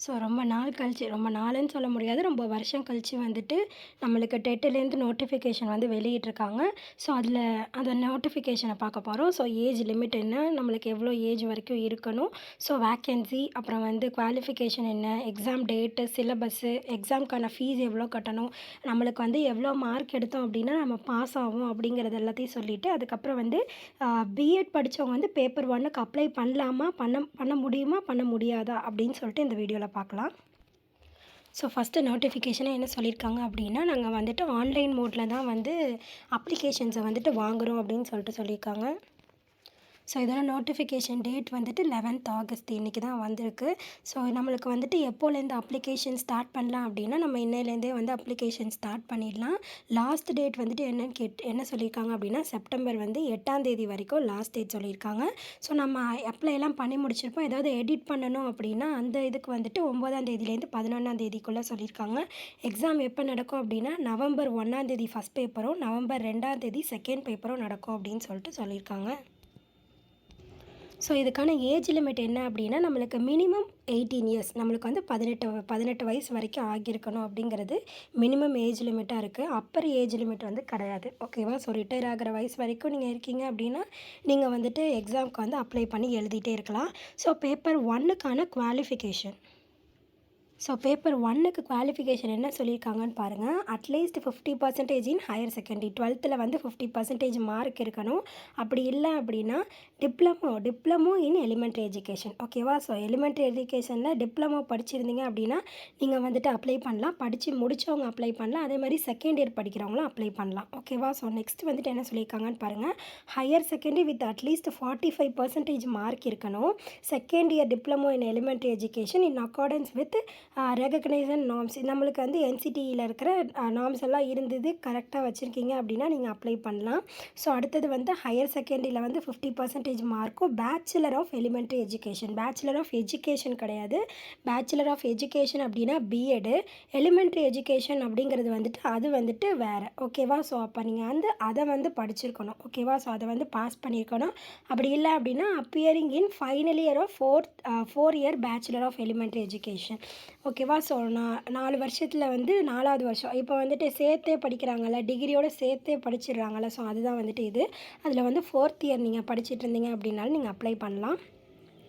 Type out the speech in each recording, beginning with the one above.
So ரொம்ப நாள் கழிச்சு ரொம்ப நாளுன்னு சொல்ல முடியாது ரொம்ப வருஷம் கழிச்சு வந்துட்டு நம்மளுக்கு டெட்டுலேருந்து நோட்டிஃபிகேஷன் வந்து வெளியிட்ருக்காங்க ஸோ அதில் அந்த நோட்டிஃபிகேஷனை பார்க்க போகிறோம் ஸோ ஏஜ் லிமிட் என்ன நம்மளுக்கு எவ்வளோ ஏஜ் வரைக்கும் இருக்கணும் ஸோ வேக்கன்சி அப்புறம் வந்து குவாலிஃபிகேஷன் என்ன எக்ஸாம் டேட்டு சிலபஸ்ஸு எக்ஸாம்க்கான ஃபீஸ் எவ்வளோ கட்டணும் நம்மளுக்கு வந்து எவ்வளோ மார்க் எடுத்தோம் அப்படின்னா நம்ம பாஸ் ஆகும் அப்படிங்கிறது எல்லாத்தையும் சொல்லிவிட்டு அதுக்கப்புறம் வந்து பிஎட் படித்தவங்க வந்து பேப்பர் ஒன்னுக்கு அப்ளை பண்ணலாமா பண்ண பண்ண முடியுமா பண்ண முடியாதா அப்படின்னு சொல்லிட்டு இந்த வீடியோவில் பார்க்கலாம். ஸோ ஃபஸ்ட்டு நோட்டிஃபிகேஷனை என்ன சொல்லியிருக்காங்க அப்படின்னா நாங்கள் வந்துட்டு ஆன்லைன் மோடில் தான் வந்து அப்ளிகேஷன்ஸை வந்துட்டு வாங்குகிறோம் அப்படின்னு சொல்லிட்டு சொல்லியிருக்காங்க ஸோ இதோட நோட்டிஃபிகேஷன் டேட் வந்துட்டு லெவன்த் ஆகஸ்ட் இன்றைக்கி தான் வந்திருக்கு. ஸோ நம்மளுக்கு வந்துட்டு எப்போலேருந்து அப்ளிகேஷன் ஸ்டார்ட் பண்ணலாம் அப்படின்னா நம்ம இன்னையிலேருந்தே வந்து அப்ளிகேஷன் ஸ்டார்ட் பண்ணிடலாம். லாஸ்ட் டேட் வந்துட்டு என்னன்னு கேட் என்ன சொல்லியிருக்காங்க அப்படின்னா செப்டம்பர் வந்து எட்டாம் தேதி வரைக்கும் லாஸ்ட் டேட் சொல்லியிருக்காங்க. ஸோ நம்ம அப்ளை எல்லாம் பண்ணி முடிச்சிருப்போம். ஏதாவது எடிட் பண்ணணும் அப்படின்னா அந்த இதுக்கு வந்துட்டு ஒம்பதாம் தேதியிலேருந்து பதினொன்றாம் தேதிக்குள்ளே சொல்லியிருக்காங்க. எக்ஸாம் எப்போ நடக்கும் அப்படின்னா நவம்பர் ஒன்றாம் தேதி ஃபஸ்ட் பேப்பரும் நவம்பர் ரெண்டாம் தேதி செகண்ட் பேப்பரும் நடக்கும் அப்படின்னு சொல்லிட்டு சொல்லியிருக்காங்க. ஸோ இதுக்கான ஏஜ் லிமிட் என்ன அப்படின்னா நம்மளுக்கு மினிமம் எயிட்டீன் இயர்ஸ் நம்மளுக்கு வந்து பதினெட்டு பதினெட்டு வயசு வரைக்கும் ஆகியிருக்கணும் அப்படிங்கிறது மினிமம் ஏஜ் லிமிட்டாக இருக்குது அப்பர் ஏஜ் லிமிட் வந்து கிடையாது. ஓகேவா ஸோ ரிட்டையர் ஆகிற வயசு வரைக்கும் நீங்கள் இருக்கீங்க அப்படின்னா நீங்கள் வந்துட்டு எக்ஸாம்க்கு வந்து அப்ளை பண்ணி எழுதிட்டே இருக்கலாம். ஸோ பேப்பர் ஒன்னுக்கான குவாலிஃபிகேஷன் ஸோ பேப்பர் ஒன்னுக்கு குவாலிஃபிகேஷன் என்ன சொல்லியிருக்காங்கன்னு பாருங்கள் at least fifty percentage in higher secondary டுவெல்த்தில் வந்து ஃபிஃப்டி பர்சன்டேஜ் மார்க் இருக்கணும். அப்படி இல்லை அப்படின்னா diploma diploma in elementary education ஓகேவா ஸோ எலிமெண்ட்ரி எஜுகேஷனில் டிப்ளமோ படிச்சிருந்தீங்க அப்படின்னா நீங்கள் வந்துட்டு அப்ளை பண்ணலாம். படித்து முடித்தவங்க அப்ளை பண்ணலாம். அதே மாதிரி செகண்ட் இயர் படிக்கிறவங்களும் அப்ளை பண்ணலாம். ஓகேவா ஸோ நெக்ஸ்ட் வந்துட்டு என்ன சொல்லியிருக்காங்கன்னு பாருங்கள் higher secondary with at least forty five percentage mark இருக்கணும். Second year diploma in elementary education in accordance with recognition norms நம்மளுக்கு வந்து என்சிடியில் இருக்கிற நார்ம்ஸ் எல்லாம் இருந்தது. கரெக்டாக வச்சுருக்கீங்க அப்படின்னா நீங்கள் அப்ளை பண்ணலாம். ஸோ அடுத்தது வந்து ஹையர் செகண்டரியில் வந்து ஃபிஃப்டி பர்சன்டேஜ் மார்க்கும் bachelor of elementary education bachelor of education கிடையாது. பேச்சுலர் ஆஃப் எஜுகேஷன் அப்படின்னா பிஎடு எலிமெண்ட்ரி எஜுகேஷன் அப்படிங்கிறது வந்துட்டு அது வந்துட்டு வேறு. ஓகேவா ஸோ அப்போ நீங்கள் வந்து அதை வந்து படிச்சிருக்கணும். ஓகேவா ஸோ அதை வந்து பாஸ் பண்ணியிருக்கணும் அப்படி இல்லை அப்படின்னா appearing in final year of fourth four year bachelor of elementary education ஓகேவா? ஸோ நான் நாலு வருஷத்தில் வந்து நாலாவது வருஷம். இப்போ வந்துட்டு சேர்த்தே படிக்கிறாங்கல்ல டிகிரியோடு சேர்த்தே படிச்சிடுறாங்கல்ல. ஸோ அதுதான் வந்துட்டு இது. அதில் வந்து ஃபோர்த் இயர் நீங்கள் படிச்சுட்டு இருந்தீங்க அப்படின்னாலும் நீங்கள் அப்ளை பண்ணலாம்.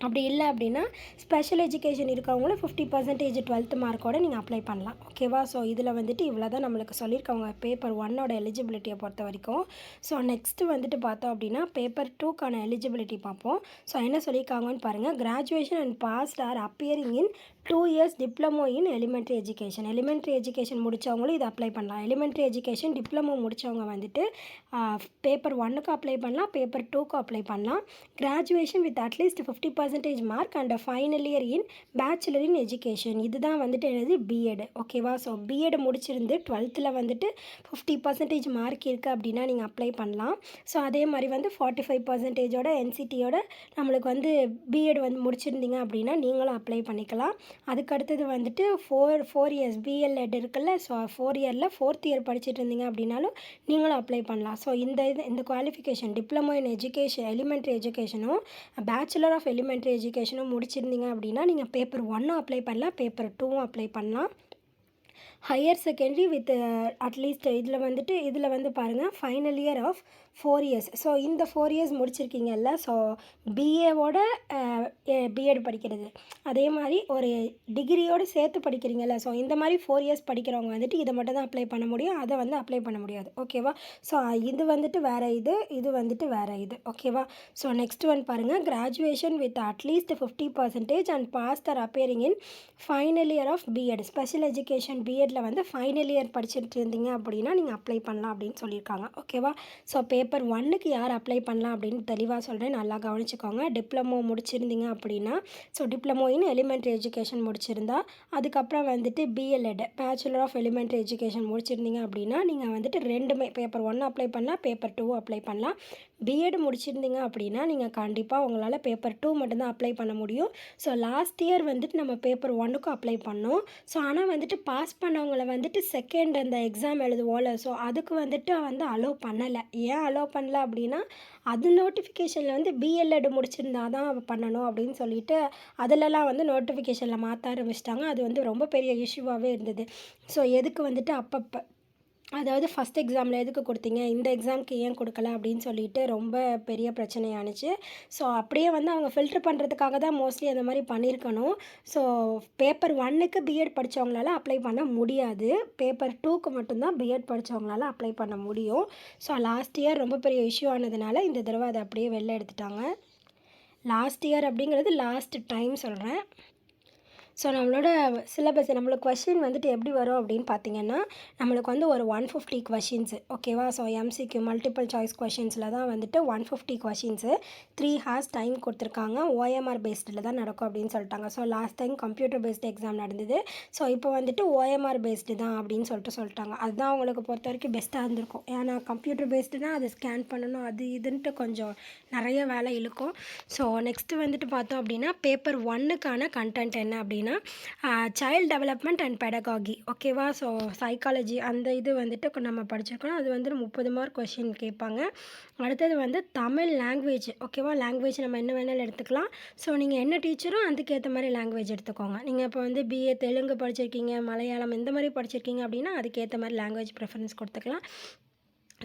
அப்படி இல்லை அப்படின்னா ஸ்பெஷல் எஜுகேஷன் இருக்கவங்களும் ஃபிஃப்டி பர்சன்டேஜ் டுவெல்த் மார்க்கோட நீங்கள் அப்ளை பண்ணலாம். ஓகேவா? ஸோ இதில் வந்துட்டு இவ்வளோ தான் நம்மளுக்கு சொல்லியிருக்கவங்க பேப்பர் ஒன்னோட எலிஜிபிலிட்டியை பொறுத்த வரைக்கும். ஸோ நெக்ஸ்ட்டு வந்துட்டு பார்த்தோம் அப்படின்னா பேப்பர் டூக்கான எலிஜிபிலிட்டி பார்ப்போம். ஸோ என்ன சொல்லியிருக்காங்கன்னு பாருங்கள் graduation and passed or appearing in two years diploma in elementary education elementary education முடித்தவங்களும் இதை அப்ளை பண்ணலாம். எலிமெண்ட்ரி எஜுகேஷன் டிப்ளமோ முடித்தவங்க வந்துட்டு பேப்பர் ஒன்னுக்கு அப்ளை பண்ணலாம் பேப்பர் டூக்கு அப்ளை பண்ணலாம். Graduation with at least fifty percentage mark and final year in bachelor in education இதுதான் வந்துட்டு என்னது? பிஎட் ஓகேவா ஸோ பிஎட் முடிச்சிருந்து டுவெல்த்தில் வந்துட்டு ஃபிஃப்டி பர்சன்டேஜ் மார்க் இருக்குது அப்படின்னா நீங்கள் அப்ளை பண்ணலாம். ஸோ அதே மாதிரி வந்து ஃபார்ட்டி ஃபைவ் பர்சன்டேஜோட என்சிடியோட நம்மளுக்கு வந்து பிஎட் வந்து முடிச்சிருந்தீங்க அப்படின்னா நீங்களும் அப்ளை பண்ணிக்கலாம். அதுக்கு அடுத்தது வந்துட்டு four four years B El Ed இருக்குல்ல ஸோ ஃபோர் இயரில் ஃபோர்த் இயர் படிச்சுட்டு இருந்தீங்க அப்படின்னாலும் நீங்களும் அப்ளை பண்ணலாம். ஸோ இந்த இது இந்த qualification diploma in education elementary எஜுகேஷனும் bachelor of elementary எஜுகேஷனும் முடிச்சிருந்தீங்க அப்படின்னா நீங்கள் பேப்பர் ஒன்னும் அப்ளை பண்ணலாம் பேப்பர் டூவும் அப்ளை பண்ணலாம். ஹையர் செகண்டரி வித் அட்லீஸ்ட் இதில் வந்துட்டு இதில் வந்து பாருங்கள் final year of four years so இந்த ஃபோர் இயர்ஸ் முடிச்சிருக்கீங்கல்ல ஸோ பிஏவோட பிஎட் படிக்கிறது. அதே மாதிரி ஒரு டிகிரியோடு சேர்த்து படிக்கிறீங்கல்ல ஸோ இந்த மாதிரி ஃபோர் இயர்ஸ் படிக்கிறவங்க வந்துட்டு இதை மட்டும் தான் அப்ளை பண்ண முடியும். அதை வந்து அப்ளை பண்ண முடியாது. ஓகேவா ஸோ இது வந்துட்டு வேறு இது இது வந்துட்டு வேறு இது. ஓகேவா ஸோ நெக்ஸ்ட் ஒன் பாருங்கள் graduation with at least fifty percentage and pass Dhar appearing in final year of B Ed special education பிஎட்டில் வந்து ஃபைனல் இயர் படிச்சுட்டு இருந்தீங்க அப்படின்னா நீங்கள் அப்ளை பண்ணலாம் அப்படின்னு சொல்லியிருக்காங்க. ஓகேவா ஸோ பே பேப்பர் ஒன்னுக்கு யார் அப்ளை பண்ணலாம் அப்படின்னு தெளிவாக சொல்கிறேன் நல்லா கவனிச்சுக்கோங்க. டிப்ளமோ முடிச்சிருந்தீங்க அப்படின்னா so diploma in elementary education முடிச்சிருந்தா அதுக்கப்புறம் வந்துட்டு B El Ed bachelor of elementary education முடிச்சிருந்தீங்க அப்படின்னா நீங்கள் வந்துட்டு ரெண்டுமே பேப்பர் ஒன்று அப்ளை பண்ணலாம் பேப்பர் டூ அப்ளை பண்ணலாம். பிஎட் முடிச்சிருந்தீங்க அப்படின்னா நீங்கள் கண்டிப்பாக உங்களால் பேப்பர் டூ மட்டும்தான் அப்ளை பண்ண முடியும். ஸோ லாஸ்ட் இயர் வந்துட்டு நம்ம பேப்பர் ஒன்னுக்கும் அப்ளை பண்ணோம். ஸோ ஆனால் வந்துட்டு பாஸ் பண்ணவங்களை வந்துட்டு செகண்ட் அந்த எக்ஸாம் எழுதுவோம்ல ஸோ அதுக்கு வந்துட்டு வந்து அலோவ் பண்ணலை. ஏன் அலோவ் பண்ணல அப்படின்னா அது நோட்டிஃபிகேஷனில் வந்து பிஎல்எட் முடிச்சிருந்தா தான் பண்ணணும் அப்படின்னு சொல்லிட்டு அதிலலாம் வந்து நோட்டிஃபிகேஷனில் மாற்ற ஆரம்பிச்சிட்டாங்க. அது வந்து ரொம்ப பெரிய இஷ்யூவாகவே இருந்தது. ஸோ எதுக்கு வந்துட்டு அப்பப்போ அதாவது ஃபஸ்ட் எக்ஸாமில் எதுக்கு கொடுத்தீங்க? இந்த எக்ஸாம்க்கு ஏன் கொடுக்கல? அப்படின்னு சொல்லிட்டு ரொம்ப பெரிய பிரச்சனையானுச்சு. ஸோ அப்படியே வந்து அவங்க ஃபில்ட்ரு பண்ணுறதுக்காக தான் மோஸ்ட்லி அந்த மாதிரி பண்ணியிருக்கணும் ஸோ பேப்பர் ஒன்னுக்கு பிஎட் படித்தவங்களால அப்ளை பண்ண முடியாது. பேப்பர் டூக்கு மட்டும்தான் பிஎட் படித்தவங்களால அப்ளை பண்ண முடியும். ஸோ லாஸ்ட் இயர் ரொம்ப பெரிய இஷ்யூ ஆனதுனால இந்த தடவை அதை அப்படியே வெளில எடுத்துட்டாங்க. லாஸ்ட் இயர் அப்படிங்கிறது லாஸ்ட் டைம் சொல்கிறேன் ஸோ நம்மளோட சிலபஸ் நம்மளுக்கு கொஷின் வந்துட்டு எப்படி வரும் அப்படின்னு பார்த்தீங்கன்னா நம்மளுக்கு வந்து ஒரு ஒன் ஃபிஃப்டி கொஷின்ஸு ஓகேவா ஸோ எம்சிக்யூ மல்டிபிள் சாய்ஸ் கொஷின்ஸில் தான் வந்துட்டு one fifty questions three hours time கொடுத்துருக்காங்க. ஓஎம்ஆர் பேஸ்டில் தான் நடக்கும் அப்படின்னு சொல்லிட்டாங்க. So last time computer based exam நடந்தது. ஸோ இப்போ வந்துட்டு ஓஎம்ஆர் பேஸ்டு தான் அப்படின்னு சொல்லிட்டு சொல்லிட்டாங்க. அதுதான் அவங்களுக்கு பொறுத்த வரைக்கும் பெஸ்ட்டாக இருந்திருக்கும். ஏன்னா கம்ப்யூட்டர் பேஸ்டுனால் அதை ஸ்கேன் பண்ணணும் அது இதுன்ட்டு கொஞ்சம் நிறைய வேலை இழுக்கும். ஸோ நெக்ஸ்ட்டு வந்துட்டு பார்த்தோம் அப்படின்னா பேப்பர் ஒன்னுக்கான கண்டென்ட் என்ன அப்படின்னா சைல்ட் டெவலப்மெண்ட் அண்ட் பெடகாகி ஓகேவா ஸோ சைக்காலஜி அந்த இது வந்துட்டு நம்ம படிச்சிருக்கோம். அது வந்து முப்பது மார்க் கொஷின் கேட்பாங்க. அடுத்தது வந்து தமிழ் லாங்குவேஜ் ஓகேவா லாங்குவேஜ் நம்ம என்ன வேணாலும் எடுத்துக்கலாம். ஸோ நீங்கள் என்ன டீச்சரோ அதுக்கேற்ற மாதிரி லாங்குவேஜ் எடுத்துக்கோங்க. நீங்கள் இப்போ வந்து பிஏ தெலுங்கு படிச்சிருக்கீங்க மலையாளம் இந்த மாதிரி படிச்சிருக்கீங்க அப்படின்னா அதுக்கேற்ற மாதிரி லாங்குவேஜ் ப்ரிஃபரன்ஸ் கொடுத்துக்கலாம்.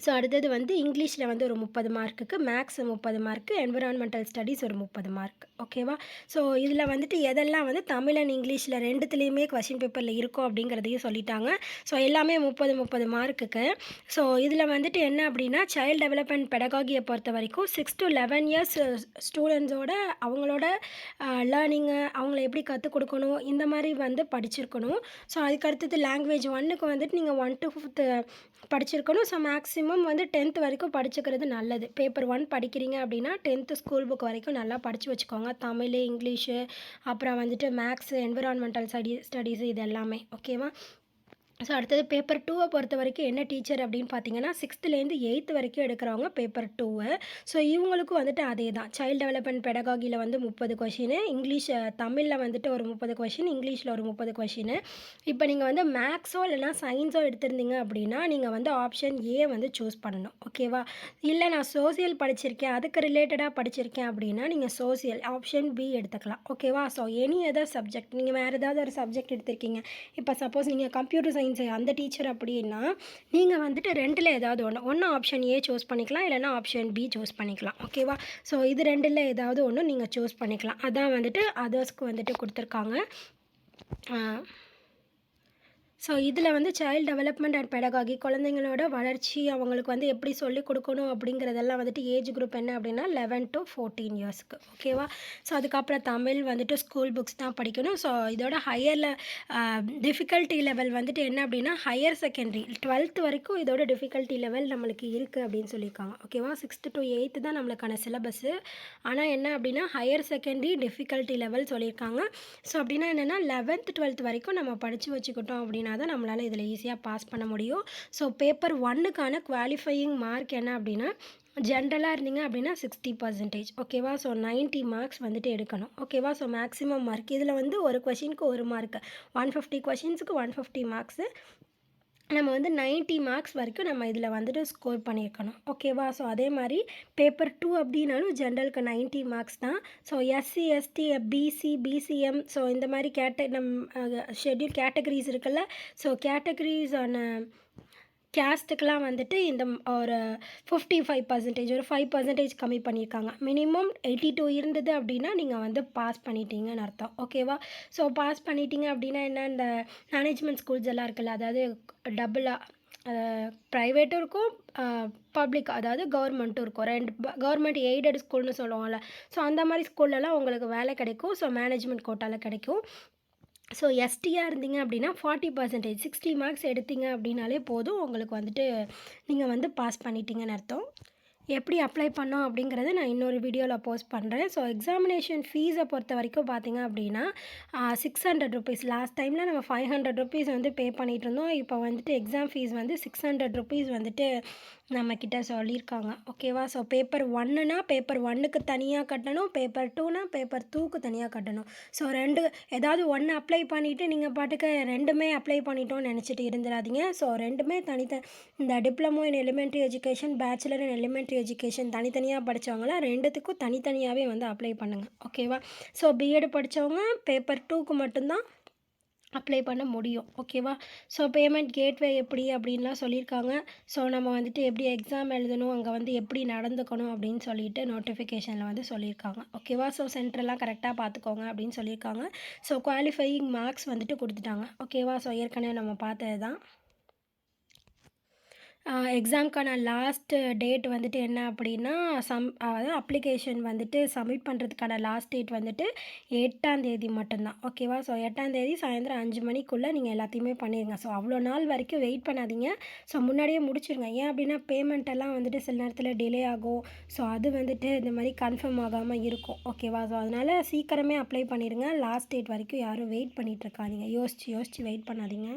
ஸோ அடுத்தது வந்து இங்கிலீஷில் வந்து ஒரு முப்பது மார்க்குக்கு மேக்ஸ் முப்பது மார்க்கு என்விரான்மெண்டல் ஸ்டடீஸ் ஒரு முப்பது மார்க். ஓகேவா ஸோ இதில் வந்துட்டு எதெல்லாம் வந்து தமிழ் அண்ட் இங்கிலீஷில் ரெண்டுத்துலேயுமே கொஷின் பேப்பரில் இருக்கும் அப்படிங்கிறதையும் சொல்லிட்டாங்க. ஸோ எல்லாமே முப்பது முப்பது மார்க்குக்கு. ஸோ இதில் வந்துட்டு என்ன அப்படின்னா சைல்டு டெவலப்மெண்ட் பெடகாகியை பொறுத்த வரைக்கும் சிக்ஸ் டு லெவன் இயர்ஸ் ஸ்டூடெண்ட்ஸோட அவங்களோட லேர்னிங்கு அவங்கள எப்படி கற்றுக் கொடுக்கணும் இந்த மாதிரி வந்து படிச்சிருக்கணும். ஸோ அதுக்கு அடுத்தது லாங்குவேஜ் ஒன்னுக்கு வந்துட்டு நீங்கள் ஒன் டு ஃபிஃப்த்து படிச்சிருக்கணும். ஸோ மேக்ஸிமம் வந்து டென்த் வரைக்கும் படிச்சுக்கிறது நல்லது. பேப்பர் ஒன் படிக்கிறீங்க அப்படின்னா டென்த்து ஸ்கூல் புக் வரைக்கும் நல்லா படித்து வச்சுக்கோங்க. தமிழ் இங்கிலீஷு அப்புறம் வந்துட்டு மேக்ஸு என்விரான்மெண்டல் ஸ்டடி ஸ்டடீஸு இது எல்லாமே. ஓகேவா ஸோ அடுத்தது பேப்பர் டூவை பொறுத்த வரைக்கும் என்ன டீச்சர் அப்படின்னு பார்த்தீங்கன்னா சிக்ஸ்த்துலேருந்து எயித்து வரைக்கும் எடுக்கிறவங்க பேப்பர் டூவு ஸோ இவங்களுக்கும் வந்துட்டு அதே தான் சைல்டு டெவலப்மெண்ட் பெடகாகியில் வந்து முப்பது கொஷின் இங்கிலீஷ் தமிழில் வந்துட்டு ஒரு முப்பது கொஷின் இங்கிலீஷில் ஒரு முப்பது கொஷின் இப்போ நீங்கள் வந்து மேக்ஸோ இல்லைனா சயின்ஸோ எடுத்திருந்தீங்க அப்படின்னா நீங்கள் வந்து ஆப்ஷன் ஏ வந்து சூஸ் பண்ணணும். ஓகேவா இல்லை நான் சோசியல் படிச்சிருக்கேன் அதுக்கு ரிலேட்டடாக படிச்சிருக்கேன் அப்படின்னா நீங்கள் சோசியல் ஆப்ஷன் பி எடுத்துக்கலாம். ஓகேவா ஸோ எனி அதர் சப்ஜெக்ட் நீங்கள் வேறு ஏதாவது ஒரு சப்ஜெக்ட் எடுத்திருக்கீங்க. இப்போ சப்போஸ் நீங்கள் கம்ப்யூட்டர் சயின்ஸ் அந்த டீச்சர் அப்படின்னா நீங்கள் வந்துட்டு ரெண்டில் ஏதாவது ஒன்று ஒன்று ஆப்ஷன் ஏ சூஸ் பண்ணிக்கலாம் இல்லைனா ஆப்ஷன் பி சூஸ் பண்ணிக்கலாம். ஓகேவா ஸோ இது ரெண்டில் ஏதாவது ஒன்று நீங்கள் சூஸ் பண்ணிக்கலாம். அதான் வந்துட்டு அதர்ஸ்க்கு வந்துட்டு கொடுத்துருக்காங்க. ஸோ இதில் வந்து சைல்டு டெவலப்மெண்ட் அண்ட் பெடகாகி குழந்தைங்களோட வளர்ச்சி அவங்களுக்கு வந்து எப்படி சொல்லிக் கொடுக்கணும் அப்படிங்கிறதெல்லாம் வந்துட்டு ஏஜ் குரூப் என்ன அப்படின்னா லெவன் டு ஃபோர்டீன் இயர்ஸ்க்கு ஓகேவா ஸோ அதுக்கப்புறம் தமிழ் வந்துட்டு ஸ்கூல் புக்ஸ் தான் படிக்கணும். ஸோ இதோட ஹையரில் டிஃபிகல்ட்டி லெவல் வந்துட்டு என்ன அப்படின்னா ஹையர் செகண்டரி டுவெல்த் வரைக்கும் இதோட டிஃபிகல்ட்டி லெவல் நம்மளுக்கு இருக்குது அப்படின்னு சொல்லியிருக்காங்க. ஓகேவா சிக்ஸ்த்து டு எயித்து தான் நம்மளுக்கான சிலபஸ்ஸு ஆனால் என்ன அப்படின்னா ஹையர் செகண்டரி டிஃபிகல்ட்டி லெவல் சொல்லியிருக்காங்க. ஸோ அப்படின்னா என்னென்னா லெவன்த் டுவெல்த் வரைக்கும் நம்ம படித்து வச்சுக்கிட்டோம் அப்படின்னா தான் நம்மளால் இதில் ஈஸியாக பாஸ் பண்ண முடியும். ஸோ பேப்பர் ஒன்னுக்கான குவாலிஃபையிங் மார்க் என்ன அப்படின்னா ஜென்ரலாக இருந்தீங்க அப்படின்னா சிக்ஸ்டி பர்சன்டேஜ் ஓகேவா ஸோ நைன்ட்டி மார்க்ஸ் வந்துட்டு எடுக்கணும். ஓகேவா ஸோ மேக்ஸிமம் மார்க் இதில் வந்து ஒரு கொஷினுக்கு ஒரு மார்க் ஒன் ஃபிஃப்டி கொஷின்ஸுக்கு ஒன் ஃபிஃப்டி மார்க்ஸு நம்ம வந்து நைன்ட்டி மார்க்ஸ் வரைக்கும் நம்ம இதில் வந்துட்டு ஸ்கோர் பண்ணியிருக்கணும். ஓகேவா ஸோ அதே மாதிரி பேப்பர் டூ அப்படின்னாலும் ஜென்ரலுக்கு நைன்ட்டி மார்க்ஸ் தான். So SC ST BC BCM so இந்த மாதிரி கேட்ட நம் ஷெட்யூல் கேட்டகரிஸ் இருக்குல்ல? ஸோ கேட்டகரிஸான கேஸ்ட்டுக்கெலாம் வந்துட்டு இந்த ஒரு ஃபிஃப்டி ஃபைவ் பர்சன்டேஜ் ஒரு ஃபைவ் பர்சன்டேஜ் கம்மி பண்ணியிருக்காங்க. மினிமம் எயிட்டி டூ இருந்தது அப்படின்னா நீங்கள் வந்து பாஸ் பண்ணிட்டீங்கன்னு அர்த்தம். ஓகேவா ஸோ பாஸ் பண்ணிட்டீங்க அப்படின்னா என்ன? இந்த மேனேஜ்மெண்ட் ஸ்கூல்ஸ் எல்லாம் இருக்குல்ல அதாவது டபுளாக ப்ரைவேட்டும் இருக்கும் பப்ளிக் அதாவது கவர்மெண்ட்டும் இருக்கும். ரெண்டு கவர்மெண்ட் எய்டட் ஸ்கூல்னு சொல்லுவாங்கள்ல ஸோ அந்த மாதிரி ஸ்கூல்லலாம் உங்களுக்கு வேலை கிடைக்கும். ஸோ மேனேஜ்மெண்ட் கோட்டாவில் கிடைக்கும். ஸோ எஸ்டியாக இருந்தீங்க அப்படின்னா ஃபார்ட்டி பர்சன்டேஜ் சிக்ஸ்டி மார்க்ஸ் எடுத்தீங்க அப்படின்னாலே போதும். உங்களுக்கு வந்துட்டு நீங்கள் வந்து பாஸ் பண்ணிட்டீங்கன்னு அர்த்தம். எப்படி அப்ளை பண்ணோம் அப்படிங்கிறது நான் இன்னொரு வீடியோவில் போஸ்ட் பண்ணுறேன் ஸோ எக்ஸாமினேஷன் ஃபீஸை பொறுத்த வரைக்கும் பார்த்தீங்க அப்படின்னா சிக்ஸ் ஹண்ட்ரட் ருபீஸ் லாஸ்ட் டைமில் நம்ம ஃபைவ் ஹண்ட்ரட் ருபீஸ் வந்து பே பண்ணிகிட்டு இருந்தோம். இப்போ வந்துட்டு எக்ஸாம் ஃபீஸ் வந்து சிக்ஸ் ஹண்ட்ரட் ருபீஸ் வந்துட்டு நம்மக்கிட்ட சொல்லியிருக்காங்க. ஓகேவா ஸோ பேப்பர் ஒன்னுனா பேப்பர் ஒன்னுக்கு தனியாக கட்டணும் பேப்பர் டூனா பேப்பர் டூக்கு தனியாக கட்டணும். ஸோ ரெண்டு ஏதாவது ஒன்று அப்ளை பண்ணிவிட்டு நீங்கள் பாட்டுக்கு ரெண்டுமே அப்ளை பண்ணிட்டோம்னு நினச்சிட்டு இருந்துடாதீங்க ஸோ ரெண்டுமே தனித்த இந்த diploma in elementary education bachelor in elementary education தனித்தனியாக படித்தவங்களாம் ரெண்டுத்துக்கும் தனித்தனியாகவே வந்து அப்ளை பண்ணுங்கள் ஓகேவா ஸோ பிஎட் படித்தவங்க பேப்பர் டூக்கு மட்டும்தான் அப்ளை பண்ண முடியும். ஓகேவா ஸோ பேமெண்ட் கேட்வே எப்படி அப்படின்லாம் சொல்லியிருக்காங்க. ஸோ நம்ம வந்துட்டு எப்படி எக்ஸாம் எழுதணும் அங்கே வந்து எப்படி நடந்துக்கணும் அப்படின்னு சொல்லிட்டு நோட்டிஃபிகேஷனில் வந்து சொல்லியிருக்காங்க. ஓகேவா ஸோ சென்டர்லாம் கரெக்டாக பார்த்துக்கோங்க அப்படின்னு சொல்லியிருக்காங்க. ஸோ குவாலிஃபையிங் மார்க்ஸ் வந்துட்டு கொடுத்துட்டாங்க. ஓகேவா ஸோ ஏற்கனவே நம்ம பார்த்தது தான் எக்ஸாம்க்கான லாஸ்ட்டு டேட் வந்துட்டு என்ன அப்படின்னா சம் அதாவது அப்ளிகேஷன் வந்துட்டு சப்மிட் பண்ணுறதுக்கான லாஸ்ட் டேட் வந்துட்டு எட்டாம் தேதி மட்டும்தான். ஓகேவா ஸோ எட்டாம் தேதி சாயந்தரம் அஞ்சு மணிக்குள்ளே நீங்கள் எல்லாத்தையுமே பண்ணிடுங்க. ஸோ அவ்வளோ நாள் வரைக்கும் வெயிட் பண்ணாதீங்க. ஸோ முன்னாடியே முடிச்சிருங்க. ஏன் அப்படின்னா பேமெண்ட் எல்லாம் வந்துட்டு சில நேரத்தில் டிலே ஆகும். ஸோ அது வந்துட்டு இந்த மாதிரி கன்ஃபார்ம் ஆகாமல் இருக்கும். ஓகேவா ஸோ அதனால் சீக்கிரமே அப்ளை பண்ணிடுங்க. லாஸ்ட் டேட் வரைக்கும் யாரும் வெயிட் பண்ணிகிட்ருக்காதீங்க யோசித்து யோசிச்சு யோசிச்சு வெயிட் பண்ணாதீங்க.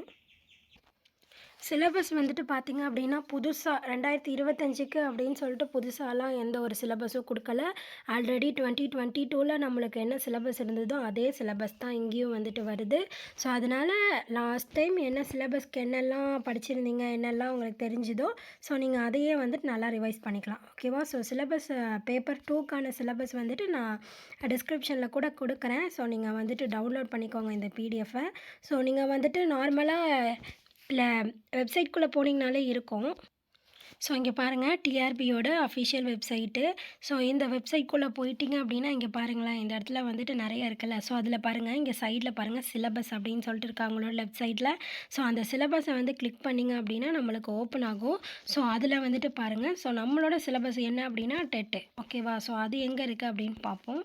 சிலபஸ் வந்துட்டு பார்த்திங்க அப்படின்னா புதுசாக ரெண்டாயிரத்தி இருபத்தஞ்சிக்கு அப்படின்னு சொல்லிட்டு புதுசாலாம் எந்த ஒரு சிலபஸும் கொடுக்கல. ஆல்ரெடி டுவெண்ட்டி டுவெண்ட்டி டூவில் நம்மளுக்கு என்ன சிலபஸ் இருந்ததோ அதே சிலபஸ் தான் இங்கேயும் வந்துட்டு வருது. ஸோ அதனால் லாஸ்ட் டைம் என்ன சிலபஸ்க்கு என்னெல்லாம் படிச்சிருந்தீங்க என்னெல்லாம் உங்களுக்கு தெரிஞ்சுதோ ஸோ நீங்கள் அதையே வந்துட்டு நல்லா ரிவைஸ் பண்ணிக்கலாம். ஓகேவா ஸோ சிலபஸ் பேப்பர் டூக்கான சிலபஸ் வந்துட்டு நான் டிஸ்கிரிப்ஷனில் கூட கொடுக்குறேன். ஸோ நீங்கள் வந்துட்டு டவுன்லோட் பண்ணிக்கோங்க இந்த பிடிஎஃபை ஸோ நீங்கள் வந்துட்டு நார்மலாக வெப்சைட்குள்ளே போனீங்கனாலே இருக்கும். ஸோ இங்கே பாருங்கள் டிஆர்பியோட அஃபிஷியல் வெப்சைட்டு ஸோ இந்த வெப்சைட்குள்ளே போயிட்டீங்க அப்படின்னா இங்கே பாருங்களேன் இந்த இடத்துல வந்துட்டு நிறைய இருக்குல்ல. ஸோ அதில் பாருங்கள் இங்கே சைடில் பாருங்கள் சிலபஸ் அப்படின்னு சொல்லிட்டு இருக்காங்களோட லெஃப்ட் சைடில் ஸோ அந்த சிலபஸை வந்து கிளிக் பண்ணிங்க அப்படின்னா நம்மளுக்கு ஓப்பன் ஆகும். ஸோ அதில் வந்துட்டு பாருங்கள் ஸோ நம்மளோட சிலபஸ் என்ன அப்படின்னா டெட்டு ஓகேவா ஸோ அது எங்கே இருக்குது அப்படின்னு பார்ப்போம்.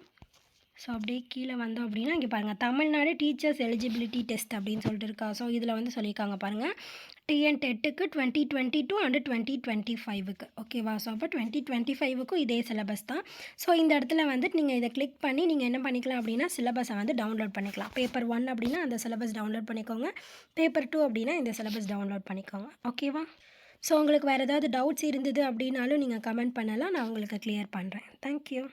ஸோ அப்படியே கீழே வந்தோம் அப்படின்னா இங்கே பாருங்கள் தமிழ்நாடு டீச்சர்ஸ் எலிஜிபிலிட்டி டெஸ்ட் அப்படின்னு சொல்லிட்டு இருக்கா. ஸோ இதில் வந்து சொல்லியிருக்காங்க பாருங்கள் TN டெட்டுக்கு twenty twenty two and twenty twenty ஃபைவுக்கு ஓகேவா ஸோ அப்போ டுவெண்ட்டி டுவெண்ட்டி ஃபைவுக்கும் இதே சிலபஸ் தான். ஸோ இந்த இடத்துல வந்துட்டு நீங்கள் இதை கிளிக் பண்ணி நீங்கள் என்ன பண்ணிக்கலாம் அப்படின்னா சிலபஸை வந்து டவுன்லோட் பண்ணிக்கலாம். பேப்பர் ஒன் அப்படின்னா அந்த சிலபஸ் டவுன்லோட் பண்ணிக்கோங்க. பேப்பர் டூ அப்படின்னா இந்த சிலபஸ் டவுன்லோட் பண்ணிக்கோங்க. ஓகேவா ஸோ உங்களுக்கு வேறு ஏதாவது டவுட்ஸ் இருந்தது அப்படின்னாலும் நீங்கள் கமெண்ட் பண்ணலாம். நான் உங்களுக்கு கிளியர் பண்ணுறேன் தேங்க்யூ